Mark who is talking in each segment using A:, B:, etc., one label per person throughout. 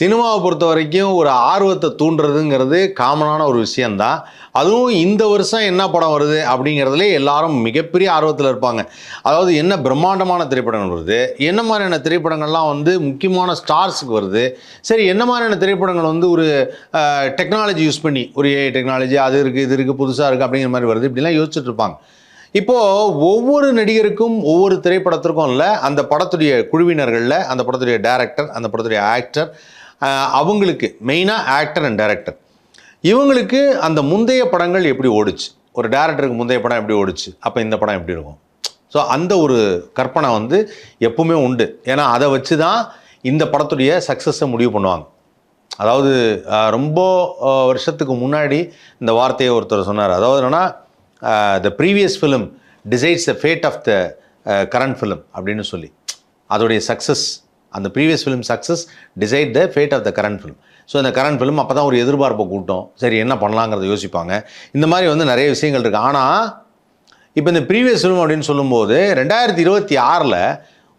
A: சினிமாவை பொறுத்த வரைக்கும் ஒரு ஆர்வத்தை தூண்டுறதுங்கிறது காமனான ஒரு விஷயந்தான் அதுவும் இந்த வருஷம் என்ன படம் வருது அப்படிங்கிறதுல எல்லாரும் மிகப்பெரிய ஆர்வத்தில் இருப்பாங்க. அதாவது என்ன பிரம்மாண்டமான திரைப்படங்கள் வருது என்ன மாதிரியான திரைப்படங்கள்லாம் வந்து முக்கியமான ஸ்டார்ஸுக்கு வருது சரி என்ன மாதிரியான திரைப்படங்கள் வந்து ஒரு டெக்னாலஜி யூஸ் பண்ணி ஒரு ஏஐ டெக்னாலஜி அது இருக்குது இது இருக்குது புதுசாக இருக்குது அப்படிங்கிற மாதிரி வருது இப்படிலாம் யோசிச்சுட்டு இருப்பாங்க. இப்போது ஒவ்வொரு நடிகருக்கும் ஒவ்வொரு திரைப்படத்திற்கும் இல்லை அந்த படத்துடைய குழுவினர்களில் அந்த படத்துடைய டேரக்டர் அந்த படத்துடைய ஆக்டர் அவங்களுக்கு மெயினாக ஆக்டர் அண்ட் டைரக்டர் இவங்களுக்கு அந்த முந்தைய படங்கள் எப்படி ஓடுச்சு? ஒரு டேரக்டருக்கு முந்தைய படம் எப்படி ஓடுச்சு? அப்போ இந்த படம் எப்படி இருக்கும்? ஸோ அந்த ஒரு கற்பனை வந்து எப்பவுமே உண்டு. ஏன்னா அதை வச்சு தான் இந்த படத்துடைய சக்ஸஸை முடிவு பண்ணுவாங்க. அதாவது ரொம்ப வருஷத்துக்கு முன்னாடி இந்த வார்த்தையை ஒருத்தர் சொன்னார். அதாவது என்னென்னா the previous film decides the fate of the current film அப்படின்னு சொல்லி. அதோடைய சக்ஸஸ் அந்த previous film success decide the fate of the current film so இந்த கரண்ட் ஃபிலிம் அப்போ தான் ஒரு எதிர்பார்ப்பை கூட்டம். சரி என்ன பண்ணலாங்கிறத யோசிப்பாங்க. இந்த மாதிரி வந்து நிறைய விஷயங்கள் இருக்குது ஆனால் இப்போ இந்த ப்ரீவியஸ் ஃபிலிம் அப்படின்னு சொல்லும்போது ரெண்டாயிரத்தி இருபத்தி ஆறில்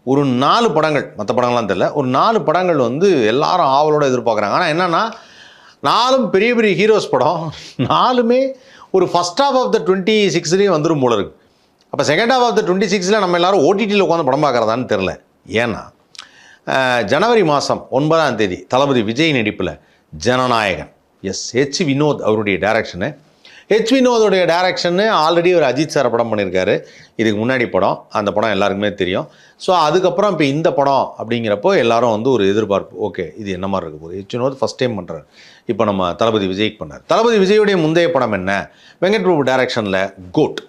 A: ஒரு நாலு படங்கள் மற்ற படங்கள்லாம் தெரியல ஒரு நாலு படங்கள் வந்து எல்லாரும் ஆவலோடு எதிர்பார்க்குறாங்க. ஆனால் என்னென்னா நாலும் பெரிய பெரிய ஹீரோஸ் படம் நாலுமே ஒரு first half of the twenty சிக்ஸ்லேயே வந்துடும் போல இருக்குது அப்போ second half of the twenty சிக்ஸில் நம்ம எல்லாரும் ஓடிடியில் உட்காந்து படம் பார்க்குறதான்னு தெரில ஏன்னா ஜனவரி மாதம் ஒன்பதாம் தேதி தளபதி விஜய் நடிப்பில் ஜனநாயகன். எஸ் ஹெச் வினோத் அவருடைய டைரக்ஷனு ஹெச் வினோதோடைய டைரக்ஷன்னு ஆல்ரெடி ஒரு அஜித் சார் படம் பண்ணியிருக்காரு இதுக்கு முன்னாடி படம். அந்த படம் எல்லாருக்குமே தெரியும். ஸோ அதுக்கப்புறம் இப்போ இந்த படம் அப்படிங்கிறப்போ எல்லாரும் வந்து ஒரு எதிர்பார்ப்பு. ஓகே இது என்ன மாதிரி இருக்க போகுது? ஹெச் வினோத் ஃபஸ்ட் டைம் பண்ணுறாரு இப்போ நம்ம தளபதி விஜய்க்கு பண்ணார். தளபதி விஜயுடைய முந்தைய படம் என்ன? வெங்கட் பிரபு டைரக்ஷனில் கோட்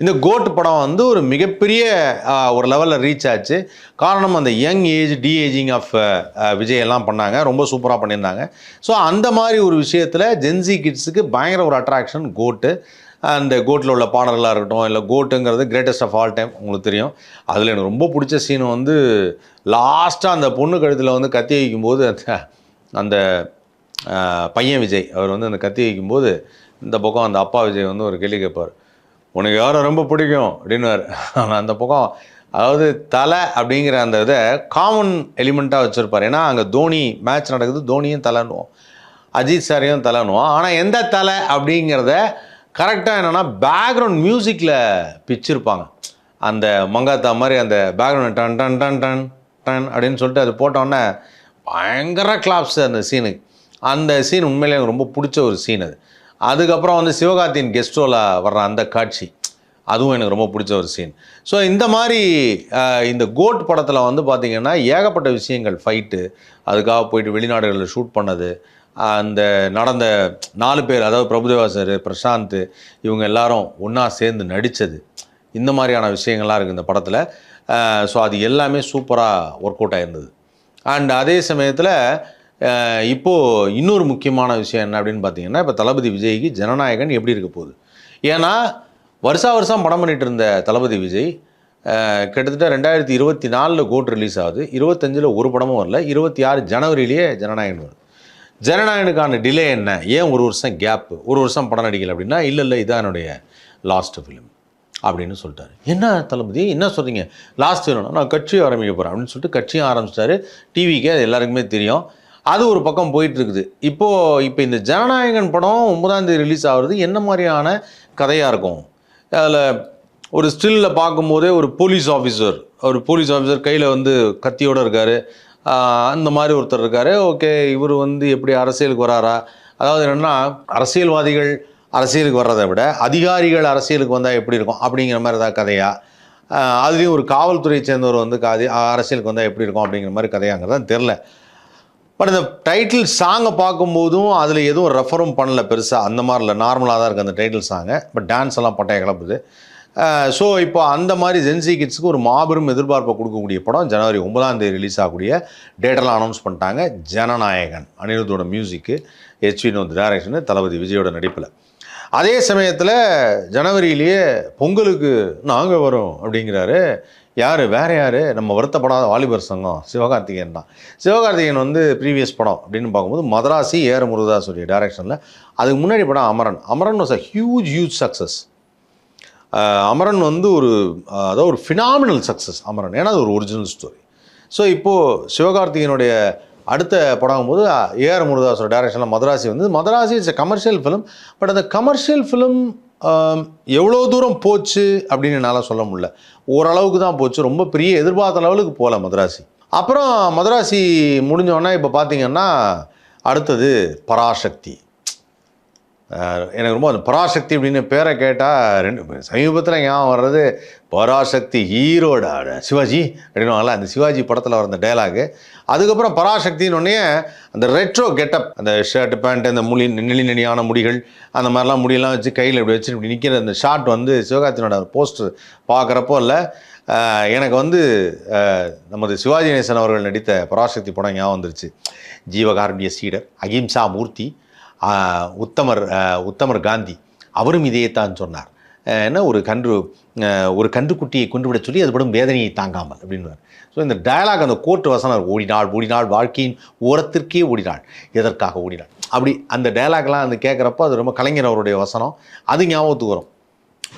A: இந்த கோட் படம் வந்து ஒரு மிகப்பெரிய ஒரு லெவலில் ரீச் ஆச்சு. காரணம் அந்த young age de ageing of Vijay எல்லாம் பண்ணாங்க. ரொம்ப சூப்பராக பண்ணியிருந்தாங்க. ஸோ அந்த மாதிரி ஒரு விஷயத்தில் ஜென்சி கிட்ஸுக்கு பயங்கர ஒரு அட்ராக்ஷன் கோட்டு. அந்த கோட்டில் உள்ள பாடல்களாக இருக்கட்டும் இல்லை கோட்டுங்கிறது கிரேட்டஸ்ட் ஆஃப் ஆல் டைம் உங்களுக்கு தெரியும். அதில் எனக்கு ரொம்ப பிடிச்ச சீன் வந்து லாஸ்ட்டாக அந்த பொண்ணு கழுத்தில் வந்து கத்தி வைக்கும்போது அந்த அந்த பையன் விஜய். அவர் வந்து அந்த கத்தி வைக்கும்போது இந்த பக்கம் அந்த அப்பா விஜய் வந்து ஒரு கேள்வி கேட்பார். உனக்கு யாரை ரொம்ப பிடிக்கும்? அப்படின்னுவார். ஆனால் அந்த பக்கம் அதாவது தலை அப்படிங்கிற அந்த இதை காமன் எலிமெண்ட்டாக வச்சுருப்பார். ஏன்னா அங்கே தோனி மேட்ச் நடக்குது தோனியும் தலைன்னுவோம். அஜித் சாரையும் தலைன்னுவோம். ஆனால் எந்த தலை அப்படிங்கிறத கரெக்டாக என்னென்னா பேக்ரவுண்ட் மியூசிக்கில் பிச்சிருப்பாங்க. அந்த மங்காத்தா மாதிரி அந்த பேக்ரவுண்ட் டன் டன் டன் டன் டன் அப்படின்னு சொல்லிட்டு அது போட்டோன்னே பயங்கர கிளாப்ஸ் அந்த சீனுக்கு அந்த சீன் உண்மையிலே எனக்கு ரொம்ப பிடிச்ச ஒரு சீன் அது. அதுக்கப்புறம் வந்து சிவகார்த்தியின் கெஸ்ட் வர்ற அந்த காட்சி. அதுவும் எனக்கு ரொம்ப பிடிச்ச ஒரு சீன் ஸோ இந்த மாதிரி இந்த கோட் படத்தில் வந்து பார்த்திங்கன்னா ஏகப்பட்ட விஷயங்கள் ஃபைட்டு அதுக்காக போயிட்டு வெளிநாடுகளில் ஷூட் பண்ணது அந்த நடந்த நாலு பேர் அதாவது பிரபுதேவா சார் பிரசாந்த் இவங்க எல்லாரும் ஒன்றா சேர்ந்து நடித்தது இந்த மாதிரியான விஷயங்கள்லாம் இருக்குது இந்த படத்தில். ஸோ அது எல்லாமே சூப்பராக ஒர்க் அவுட் ஆகிருந்தது அண்ட் அதே சமயத்தில் இப்போது இன்னொரு முக்கியமான விஷயம் என்ன அப்படின்னு பார்த்தீங்கன்னா இப்போ தளபதி விஜய்க்கு ஜனநாயகன் எப்படி இருக்க போகுது? ஏன்னா வருஷா வருஷம் படம் பண்ணிட்டு இருந்த தளபதி விஜய் கிட்டத்தட்ட ரெண்டாயிரத்தி இருபத்தி நாலில் கோட் ரிலீஸ் ஆகுது. இருபத்தஞ்சில் ஒரு படமும் வரல. இருபத்தி ஆறு ஜனவரியிலேயே ஜனநாயகன் வருது. ஜனநாயகனுக்கான டிலே என்ன? ஏன் ஒரு வருஷம் கேப்பு ஒரு வருஷம் படம் நடிக்கல அப்படின்னா இல்லை இல்லை இதான் என்னுடைய லாஸ்ட் ஃபிலிம் அப்படின்னு சொல்லிட்டாரு. என்ன தளபதி? என்ன சொல்கிறீங்க லாஸ்ட் வேணும் நான் கட்சி ஆரம்பிக்க போகிறேன் அப்படின்னு சொல்லிட்டு கட்சியும் ஆரம்பிச்சிட்டாரு. டிவிக்கு அது எல்லாருக்குமே தெரியும். அது ஒரு பக்கம் போயிட்டுருக்குது. இப்போது இப்போ இந்த ஜனநாயகன் படம் ஒன்பதாம் தேதி ரிலீஸ் ஆகுறது என்ன மாதிரியான கதையாக இருக்கும்? அதில் ஒரு ஸ்டில்லில் பார்க்கும்போதே ஒரு போலீஸ் ஆஃபீஸர் ஒரு போலீஸ் ஆஃபீஸர் கையில் வந்து கத்தியோடு இருக்கார். அந்த மாதிரி ஒருத்தர் இருக்கார். ஓகே இவர் வந்து எப்படி அரசியலுக்கு வராரா? அதாவது என்னென்னா அரசியல்வாதிகள் அரசியலுக்கு வர்றதை விட அதிகாரிகள் அரசியலுக்கு வந்தால் எப்படி இருக்கும்? அப்படிங்கிற மாதிரி ஏதாவது கதையாக அதுலேயும் ஒரு காவல்துறையை சேர்ந்தவர் வந்து காதி அரசியலுக்கு வந்தால் எப்படி இருக்கும்? அப்படிங்கிற மாதிரி கதையாங்கிறதான் தெரில பட் இந்த டைட்டில் சாங்கை பார்க்கும்போதும் அதில் எதுவும் ரெஃபரும் பண்ணல பெருசாக அந்த மாதிரி இல்லை நார்மலாக தான் இருக்குது அந்த டைட்டில் சாங்கை பட் டான்ஸ் எல்லாம் பட்டைய கிளப்புது ஸோ இப்போ அந்த மாதிரி ஜென்சி கிட்ஸுக்கு ஒரு மாபெரும் எதிர்பார்ப்பை கொடுக்கக்கூடிய படம் ஜனவரி ஒன்பதாம் தேதி ரிலீஸ் ஆகக்கூடிய டேட்டெல்லாம் அனௌன்ஸ் பண்ணிட்டாங்க ஜனநாயகன் அனிருத்தோட மியூசிக்கு ஹெச் வினோத் டைரக்ஷனு தளபதி விஜயோட நடிப்பில். அதே சமயத்தில் ஜனவரியிலேயே பொங்கலுக்கு நாங்கள் வரோம் அப்படிங்கிறாரு யார்? வேறு யார்? நம்ம வருத்தப்படாத வாலிபர் சங்கம் சிவகார்த்திகேயன் தான். சிவகார்த்திகேயன் வந்து ப்ரீவியஸ் படம் அப்படின்னு பார்க்கும்போது மதராசி ஏற முருகதாசுடைய டைரக்ஷனில் அதுக்கு முன்னாடி படம் Amaran. Amaran was a huge huge success Amaran வந்து ஒரு அதாவது ஒரு ஃபினாமினல் சக்ஸஸ் அமரன். ஏன்னா அது ஒரு ஒரிஜினல் ஸ்டோரி ஸோ இப்போது சிவகார்த்திகேயனுடைய அடுத்த படம் போது ஏஆர் முருதாஸோட டேரக்ஷனில் மதராசி வந்து Madharaasi it's commercial film but அந்த கமர்ஷியல் ஃபிலிம் எவ்வளோ தூரம் போச்சு அப்படின்னு என்னால் சொல்ல முடியல. ஓரளவுக்கு தான் போச்சு. ரொம்ப பெரிய எதிர்பார்த்த லெவலுக்கு போகல மதராசி. அப்புறம் மதராசி முடிஞ்சோடனே இப்போ பார்த்தீங்கன்னா அடுத்தது பராசக்தி. எனக்கு ரொம்ப அந்த பராசக்தி அப்படின்னு பேரை கேட்டால் ரெண்டு சமீபத்தில் ஞாபகம் வர்றது பராசக்தி ஹீரோட சிவாஜி அப்படின்னுவாங்கல்ல அந்த சிவாஜி படத்தில் வர அந்த டைலாகு அதுக்கப்புறம் பராசக்தின்னு உடனே அந்த ரெட்ரோ கெட்டப் அந்த ஷர்ட் பேண்ட் அந்த முடி நெளி நெளியான முடிகள் அந்த மாதிரிலாம் முடியெல்லாம் வச்சு கையில் இப்படி வச்சு இப்படி நிற்கிற அந்த ஷாட் வந்து சிவகார்த்தினோட போஸ்டர் பார்க்குறப்போ இல்லை எனக்கு வந்து நமது சிவாஜி கணேசன் அவர்கள் நடித்த பராசக்தி படம் ஞாபகம் வந்துருச்சு. ஜீவகாரண்டிய சீடர் அகிம்சா மூர்த்தி உத்தமர் உத்தமர் காந்தி. அவரும் இதையேத்தான் சொன்னார். என்ன ஒரு கன்று ஒரு கன்றுக்குட்டியை கொண்டு விட சொல்லி அது படும் வேதனையை தாங்காமல் அப்படின்வார் ஸோ இந்த டயலாக் அந்த கோர்ட் வசனம் ஓடினாள் ஓடினாள் வாழ்க்கையின் ஓரத்திற்கே ஓடினாள் எதற்காக ஓடினாள்? அப்படி அந்த டயலாக்லாம் அந்த கேட்குறப்போ அது ரொம்ப கலைஞர் அவருடைய வசனம். அது ஞாபகத்துக்கு வரும்.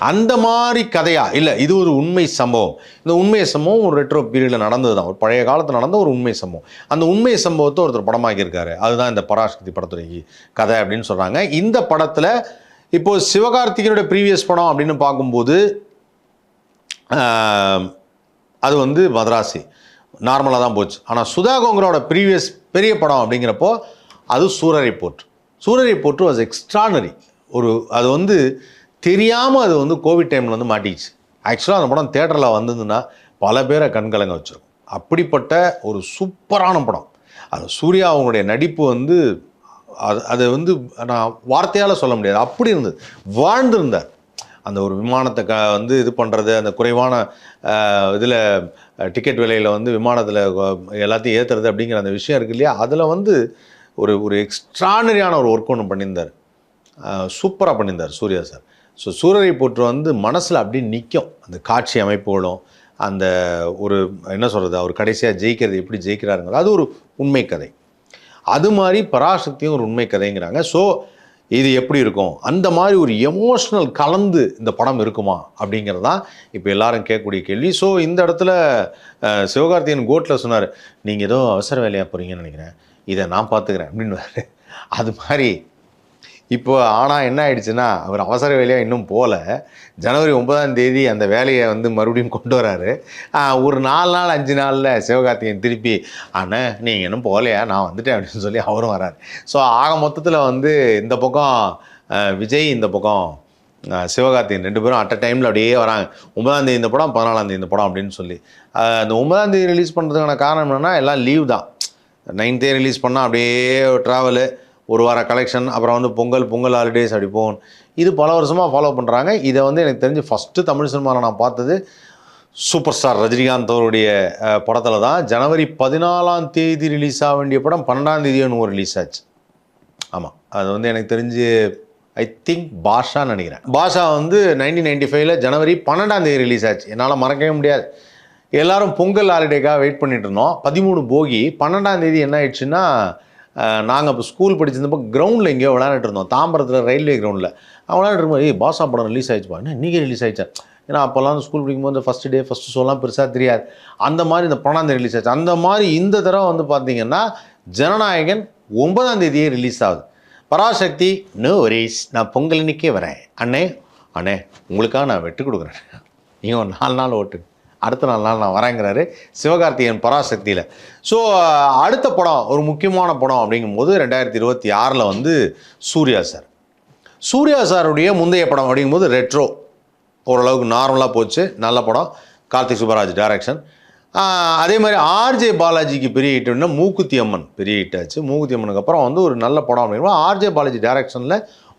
A: அந்த மாதிரி கதையா? இல்லை இது ஒரு உண்மை சம்பவம். இந்த உண்மை சம்பவம் ஒரு ரெட்ரோ பீரியடில் நடந்தது தான் ஒரு பழைய காலத்தில் நடந்த ஒரு உண்மை சம்பவம். அந்த உண்மை சம்பவத்தை ஒருத்தர் படமாக்கியிருக்காரு. அதுதான் இந்த பராசக்தி படத்துடைய கதை அப்படின்னு சொல்கிறாங்க இந்த படத்தில் இப்போ சிவகார்த்திகனுடைய ப்ரீவியஸ் படம் அப்படின்னு பார்க்கும்போது அது வந்து மதராசி. நார்மலாக தான் போச்சு. ஆனால் சுதா கோங்கரோட ப்ரீவியஸ் பெரிய படம் அப்படிங்கிறப்போ அது சூரரை போற்று. சூரரை போற்று வாஸ் எக்ஸ்ட்ரானரி ஒரு அது வந்து தெரியாமல் அது வந்து கோவிட் டைமில் வந்து மாட்டிச்சு ஆக்சுவலாக அந்த படம் தேட்டரில் வந்ததுன்னா பல பேரை கண்கலங்க வச்சுருக்கும். அப்படிப்பட்ட ஒரு சூப்பரான படம். அது சூர்யா அவங்களுடைய நடிப்பு வந்து அது அதை வந்து நான் வார்த்தையால் சொல்ல முடியாது. அப்படி இருந்தது. வாழ்ந்திருந்தார். அந்த ஒரு விமானத்தை க வந்து இது பண்ணுறது அந்த குறைவான இதில் டிக்கெட் விலையில் வந்து விமானத்தில் எல்லாத்தையும் ஏற்றுறது அப்படிங்கிற அந்த விஷயம் இருக்கு இல்லையா? அதில் வந்து ஒரு ஒரு எக்ஸ்ட்ரானரியான ஒரு ஒர்க் ஒன்று பண்ணியிருந்தார். சூப்பராக பண்ணியிருந்தார் சூர்யா சார். ஸோ சூரரை போற்று வந்து மனசில் அப்படியே நிற்கும் அந்த காட்சி அமைப்புகளும் அந்த ஒரு என்ன சொல்கிறது அவர் கடைசியாக ஜெயிக்கிறது எப்படி ஜெயிக்கிறாருங்கிறது அது ஒரு உண்மை கதை. அது மாதிரி பராசக்தியும் ஒரு உண்மை கதைங்கிறாங்க. ஸோ இது எப்படி இருக்கும்? அந்த மாதிரி ஒரு எமோஷ்னல் கலந்து இந்த படம் இருக்குமா? அப்படிங்கிறது தான் இப்போ எல்லாரும் கேட்கக்கூடிய கேள்வி. ஸோ இந்த இடத்துல அஹ், கோட்டில் சொன்னார் நீங்கள் ஏதோ அவசர வேலையாக போகிறீங்கன்னு நினைக்கிறேன். இதை நான் பார்த்துக்கிறேன். அப்படின்னு அது மாதிரி இப்போ ஆனால் என்ன ஆயிடுச்சுன்னா அவர் அவசர வேலையாக இன்னும் போகல ஜனவரி ஒன்பதாம் தேதி அந்த வேலையை வந்து மறுபடியும் கொண்டு வராரு. ஒரு நாலு நாள் அஞ்சு நாளில் சிவகார்த்திகேயன் திருப்பி அண்ணே நீங்கள் இன்னும் போகலையா? நான் வந்துட்டேன் அப்படின்னு சொல்லி அவரும் வராரு. ஸோ ஆக மொத்தத்தில் வந்து இந்த பக்கம் விஜய் இந்த பக்கம் ஆஹ் சிவகார்த்திகேயன் ரெண்டு பேரும் அட் அ டைமில் அப்படியே வராங்க. ஒன்பதாம் தேதி இந்த படம் பதினாலாம் தேதி இந்த படம் அப்படின்னு சொல்லி. அந்த ஒன்பதாம் தேதி ரிலீஸ் பண்ணுறதுக்கான காரணம் என்னென்னா எல்லாம் லீவ் தான். நைன்த்தே ரிலீஸ் பண்ணால் அப்படியே ட்ராவலு ஒரு வார கலெக்ஷன் அப்புறம் வந்து பொங்கல் பொங்கல் ஹாலிடேஸ் அடிப்போம் இது பல வருஷமாக ஃபாலோ பண்ணுறாங்க இதை வந்து எனக்கு தெரிஞ்சு ஃபஸ்ட்டு தமிழ் சினிமாவில் நான் பார்த்தது சூப்பர் ஸ்டார் ரஜினிகாந்த் அவருடைய படத்தில் தான். ஜனவரி பதினாலாம் தேதி ரிலீஸ் ஆக வேண்டிய படம் பன்னெண்டாம் தேதி ஒன்று ரிலீஸ் ஆச்சு. ஆமாம் அது வந்து எனக்கு தெரிஞ்சு ஐ திங்க் பாஷான்னு நினைக்கிறேன். பாஷா வந்து நைன்டீன் நைன்டி ஃபைவ்ல ஜனவரி பன்னெண்டாம் தேதி ரிலீஸ் ஆச்சு. என்னால் மறக்கவே முடியாது. எல்லாரும் பொங்கல் ஹாலிடேக்காக வெயிட் பண்ணிட்டு இருந்தோம். பதிமூணு போகி. பன்னெண்டாம் தேதி என்ன ஆயிடுச்சுன்னா நாங்கள் இப்போ ஸ்கூல் படிச்சிருந்தப்போ கிரவுண்டில் எங்கேயோ விளையாண்டுட்டு இருந்தோம். தாம்பரத்தில் ரயில்வே கிரவுண்டில் விளையாண்டுட்டு இருக்கும்போது ஏய் பாசா படம் ரிலீஸ் ஆயிடுச்சுப்பா. என்ன இன்றைக்கி ரிலீஸ் ஆயிடுச்சா? ஏன்னா அப்போல்லாம் ஸ்கூல் படிக்கும்போது ஃபஸ்ட்டு டே ஃபஸ்ட்டு ஷோலாம் பெருசாக தெரியாது. அந்த மாதிரி இந்த பன்னெண்டாம் ரிலீஸ் ஆச்சு. அந்த மாதிரி இந்த தடவை வந்து பார்த்தீங்கன்னா ஜனநாயகன் ஒன்பதாம் தேதியே ரிலீஸ் ஆகுது. பராசக்தி நோ வரிஸ் நான் பொங்கல் இன்னைக்கே வரேன். அண்ணே அண்ணே உங்களுக்காக நான் வெட்டு கொடுக்குறேன். நீங்கள் ஒரு நாலு நாள் ஓட்டு அடுத்த நாள் நாள் நான் வரேங்கிறாரு சிவகார்த்திகேயன் பராசக்தியில். ஸோ அடுத்த படம் ஒரு முக்கியமான படம் அப்படிங்கும்போது ரெண்டாயிரத்தி இருபத்தி ஆறில் வந்து சூர்யா சார் சூர்யா சாருடைய முந்தைய படம் அப்படிங்கும்போது ரெட்ரோ ஓரளவுக்கு நார்மலாக போச்சு. நல்ல படம். கார்த்திக் சுப்பராஜ் டைரக்ஷன் அதே மாதிரி ஆர்ஜே பாலாஜிக்கு பெரிய ஹிட்டுன்னா மூக்குத்தி அம்மன் பெரிய ஹிட் ஆச்சு. மூக்குத்தி அம்மனுக்கு அப்புறம் வந்து ஒரு நல்ல படம் அப்படின்னா ஆர்ஜே பாலாஜி டைரக்ஷனில்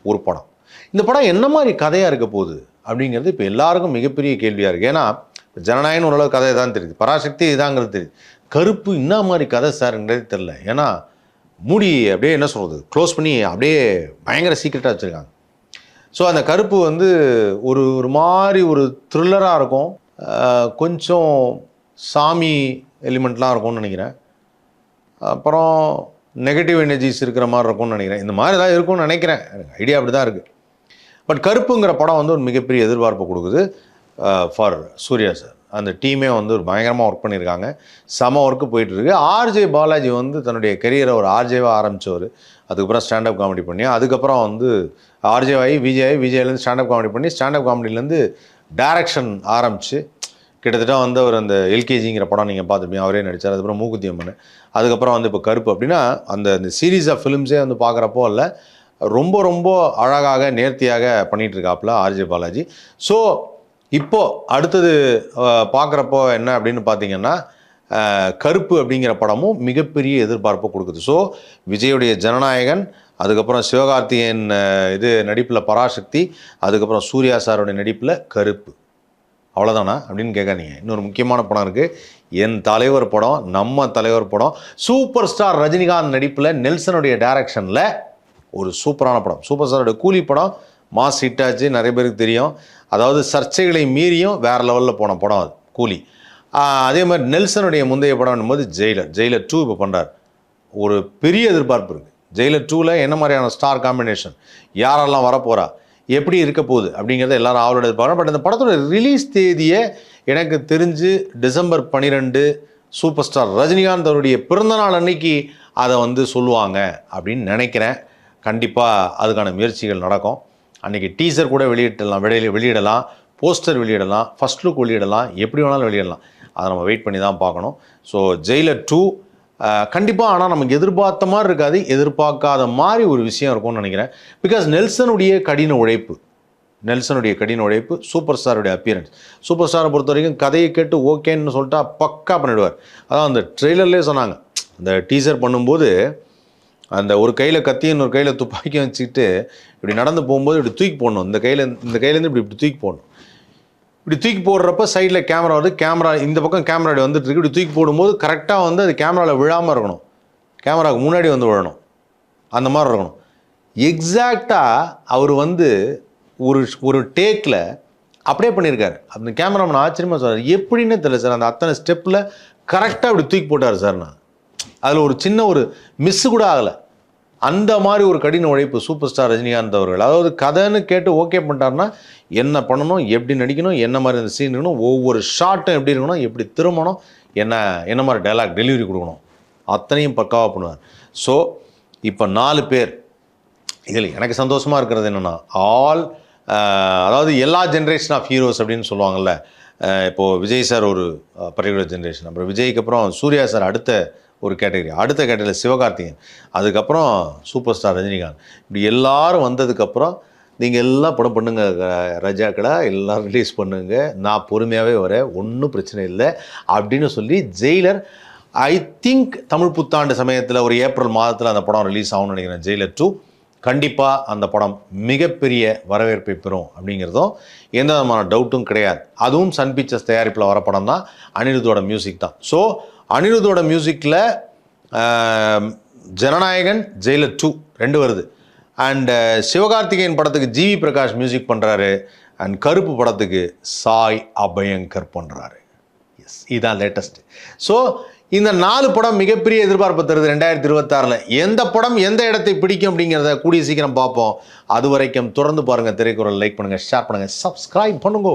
A: ஒரு படம். இந்த படம் என்ன மாதிரி கதையாக இருக்க போகுது அப்படிங்கிறது இப்போ எல்லாருக்கும் மிகப்பெரிய கேள்வியாக இருக்குது ஏன்னா ஜனநாயகம்னு ஓரளவு கதை தான் தெரியுது. பராசக்தி இதாங்கிறது தெரியுது. கருப்பு என்ன மாதிரி கதை சார்ங்கிறது தெரில ஏன்னா மூடி அப்படியே என்ன சொல்கிறது க்ளோஸ் பண்ணி அப்படியே பயங்கர சீக்ரெட்டாக வச்சுருக்காங்க. ஸோ அந்த கருப்பு வந்து ஒரு ஒரு மாதிரி ஒரு த்ரில்லராக இருக்கும். கொஞ்சம் சாமி எலிமெண்ட்லாம் இருக்கும்னு நினைக்கிறேன். அப்புறம் நெகட்டிவ் எனர்ஜிஸ் இருக்கிற மாதிரி இருக்கும்னு நினைக்கிறேன். இந்த மாதிரி தான் இருக்கும்னு நினைக்கிறேன். ஐடியா அப்படி தான் இருக்குது பட் கருப்புங்கிற படம் வந்து ஒரு மிகப்பெரிய எதிர்பார்ப்பு கொடுக்குது. ஃபார் சூர்யா சார் அந்த டீமே வந்து ஒரு பயங்கரமாக ஒர்க் பண்ணியிருக்காங்க செம ஒர்க்கு போயிட்டுருக்கு. ஆர்ஜே பாலாஜி வந்து தன்னுடைய கெரியரை ஒரு ஆர்ஜேவாக ஆரம்பித்தவர் அதுக்கப்புறம் ஸ்டாண்டப் காமெடி பண்ணி அதுக்கப்புறம் வந்து ஆர்ஜே ஆகி விஜய் விஜய்லேருந்து ஸ்டாண்டப் காமெடி பண்ணி ஸ்டாண்டப் காமெடியிலேருந்து டைரக்ஷன் ஆரம்பித்து கிட்டத்தட்ட வந்து அவர் அந்த எல்கேஜிங்கிற படம் நீங்கள் பார்த்துருப்பீங்க அவரே நடித்தார் அதுக்கப்புறம் மூக்குத்தி அம்மன். அதுக்கப்புறம் வந்து இப்போ கருப்பு அப்படின்னா அந்த அந்த சீரீஸ் ஆஃப் ஃபிலிம்ஸே வந்து பார்க்குறப்போ இல்லை ரொம்ப ரொம்ப அழகாக நேர்த்தியாக பண்ணிகிட்டு இருக்காப்புல ஆர்ஜே பாலாஜி ஸோ இப்போ அடுத்தது பார்க்குறப்போ என்ன அப்படின்னு பார்த்தீங்கன்னா கருப்பு அப்படிங்கிற படமும் மிகப்பெரிய எதிர்பார்ப்பை கொடுக்குது. ஸோ விஜயுடைய ஜனநாயகன் அதுக்கப்புறம் சிவகார்த்திகேயன் இது நடிப்பில் பராசக்தி அதுக்கப்புறம் சூர்யா சாருடைய நடிப்பில் கருப்பு. அவ்வளோதானா அப்படின்னு கேட்காதீங்க. இன்னொரு முக்கியமான படம் இருக்குது என் தலைவர் படம் நம்ம தலைவர் படம். சூப்பர் ஸ்டார் ரஜினிகாந்த் நடிப்பில் நெல்சனுடைய டைரக்ஷனில் ஒரு சூப்பரான படம். சூப்பர் ஸ்டாரோட கூலி படம் மாஸ் ஹிட் ஆச்சு நிறைய பேருக்கு தெரியும். அதாவது சர்ச்சைகளை மீறியும் வேறு லெவலில் போன படம் அது கூலி. அதே மாதிரி நெல்சனுடைய முந்தைய படம் போது ஜெயிலர். ஜெயிலர் டூ இப்போ பண்ணுறார் ஒரு பெரிய எதிர்பார்ப்பு இருக்குது ஜெயிலர் டூவில் என்ன மாதிரியான ஸ்டார் காம்பினேஷன் யாரெல்லாம் வரப்போகிறா எப்படி இருக்க போகுது? அப்படிங்கிறத எல்லாரும் ஆவலோட எதிர்பார்க்கணும் பட் இந்த படத்தோட ரிலீஸ் தேதியை எனக்கு தெரிஞ்சு டிசம்பர் பன்னிரெண்டு சூப்பர் ஸ்டார் ரஜினிகாந்த் அவருடைய பிறந்தநாள் அன்னைக்கு அதை வந்து சொல்லுவாங்க அப்படின்னு நினைக்கிறேன். கண்டிப்பாக அதுக்கான முயற்சிகள் நடக்கும். அன்றைக்கி டீசர் கூட வெளியிடலாம் வெளியில் வெளியிடலாம் போஸ்டர் வெளியிடலாம் ஃபர்ஸ்ட் லுக் வெளியிடலாம் எப்படி வேணாலும் வெளியிடலாம். அதை நம்ம வெயிட் பண்ணி தான் பார்க்கணும். ஸோ ஜெயிலர் டூ கண்டிப்பாக ஆனால் நமக்கு எதிர்பார்த்த மாதிரி இருக்காது எதிர்பார்க்காத மாதிரி ஒரு விஷயம் இருக்கும்னு நினைக்கிறேன். பிகாஸ் நெல்சனுடைய கடின உழைப்பு நெல்சனுடைய கடின உழைப்பு சூப்பர் ஸ்டாருடைய அப்பியரன்ஸ் சூப்பர் ஸ்டாரை பொறுத்த வரைக்கும் கதையை கேட்டு ஓகேன்னு சொல்லிட்டா பக்கா பண்ணிடுவார். அதான் அந்த ட்ரெய்லர்லேயே சொன்னாங்க. அந்த டீசர் பண்ணும்போது அந்த ஒரு கையில் கத்தி இன்னொரு கையில் துப்பாக்கி வச்சுக்கிட்டு இப்படி நடந்து போகும்போது இப்படி தூக்கி போடணும். இந்த கையில் இந்த கையிலேருந்து இப்படி இப்படி தூக்கி போடணும். இப்படி தூக்கி போடுறப்ப சைடில் கேமரா வருது. கேமரா இந்த பக்கம் கேமரா இப்படி வந்துட்டு இருக்கு. இப்படி தூக்கி போடும்போது கரெக்டாக வந்து அது கேமராவில் விழாமல் இருக்கணும். கேமராவுக்கு முன்னாடி வந்து விழணும். அந்த மாதிரி இருக்கணும். எக்ஸாக்டாக அவர் வந்து ஒரு ஒரு டேக்கில் அப்படியே பண்ணியிருக்காரு. அந்த கேமராமேன் ஆச்சரியமாக சொல்கிறார் எப்படின்னு தெரியல சார். அந்த அத்தனை ஸ்டெப்பில் கரெக்டாக இப்படி தூக்கி போட்டார் சார் நான். அதில் ஒரு சின்ன ஒரு மிஸ்ஸு கூட ஆகலை. அந்த மாதிரி ஒரு கடின உழைப்பு சூப்பர் ஸ்டார் ரஜினிகாந்த் அவர்கள். அதாவது கதைன்னு கேட்டு ஓகே பண்ணிட்டாருன்னா என்ன பண்ணணும் எப்படி நடிக்கணும் என்ன மாதிரி அந்த சீன் இருக்கணும் ஒவ்வொரு ஷாட்டும் எப்படி இருக்கணும் எப்படி திரும்பணும் என்ன என்ன மாதிரி டைலாக் டெலிவரி கொடுக்கணும். அத்தனையும் பக்காவாக பண்ணுவார். ஸோ இப்போ நாலு பேர் இதில் எனக்கு சந்தோஷமாக இருக்கிறது என்னென்னா ஆல் அதாவது எல்லா ஜென்ரேஷன் ஆஃப் ஹீரோஸ் அப்படின்னு சொல்லுவாங்கள்ல இப்போது விஜய் சார் ஒரு பர்டிகுலர் ஜென்ரேஷன் அப்புறம் விஜய்க்கு அப்புறம் சூர்யா சார் அடுத்த ஒரு கேட்டகரி. அடுத்த கேட்டகரி சிவகார்த்திகேயன். அதுக்கப்புறம் சூப்பர் ஸ்டார் ரஜினிகாந்த். இப்படி எல்லாரும் வந்ததுக்கப்புறம் நீங்கள் எல்லாம் படம் பண்ணுங்க ர- எல்லாம் ரிலீஸ் பண்ணுங்க. நான் பொறுமையாகவே வரேன். ஒன்றும் பிரச்சனை இல்லை. அப்படின்னு சொல்லி ஜெயிலர் ஐ திங்க் தமிழ் புத்தாண்டு சமயத்தில் ஒரு ஏப்ரல் மாதத்தில் அந்த படம் ரிலீஸ் ஆகும்னு நினைக்கிறேன். ஜெயிலர் டூ கண்டிப்பாக அந்த படம் மிகப்பெரிய வரவேற்பை பெறும் அப்படிங்கிறதும் எந்த விதமான டவுட்டும் கிடையாது. அதுவும் சன் பிக்சர்ஸ் தயாரிப்பில் வர படம் தான் அனிருத்தோட மியூசிக் தான். ஸோ அனிருதோட மியூசிக்கில் ஜனநாயகன் ஜெயிலர் டூ ரெண்டு வருது. அண்டு சிவகார்த்திகேயன் படத்துக்கு ஜிவி பிரகாஷ் மியூசிக் பண்ணுறாரு அண்ட் கருப்பு படத்துக்கு சாய் அபயங்கர் பண்ணுறாரு எஸ் இதுதான் லேட்டஸ்ட் ஸோ இந்த நாலு படம் மிகப்பெரிய எதிர்பார்ப்பு தருது ரெண்டாயிரத்தி இருபத்தாறில். எந்த படம் எந்த இடத்தை பிடிக்கும் அப்படிங்கிறத கூடிய சீக்கிரம் பார்ப்போம். அது வரைக்கும் தொடர்ந்து பாருங்கள் திரைக்குறள் லைக் பண்ணுங்கள் ஷேர் பண்ணுங்கள் சப்ஸ்கிரைப் பண்ணுங்க.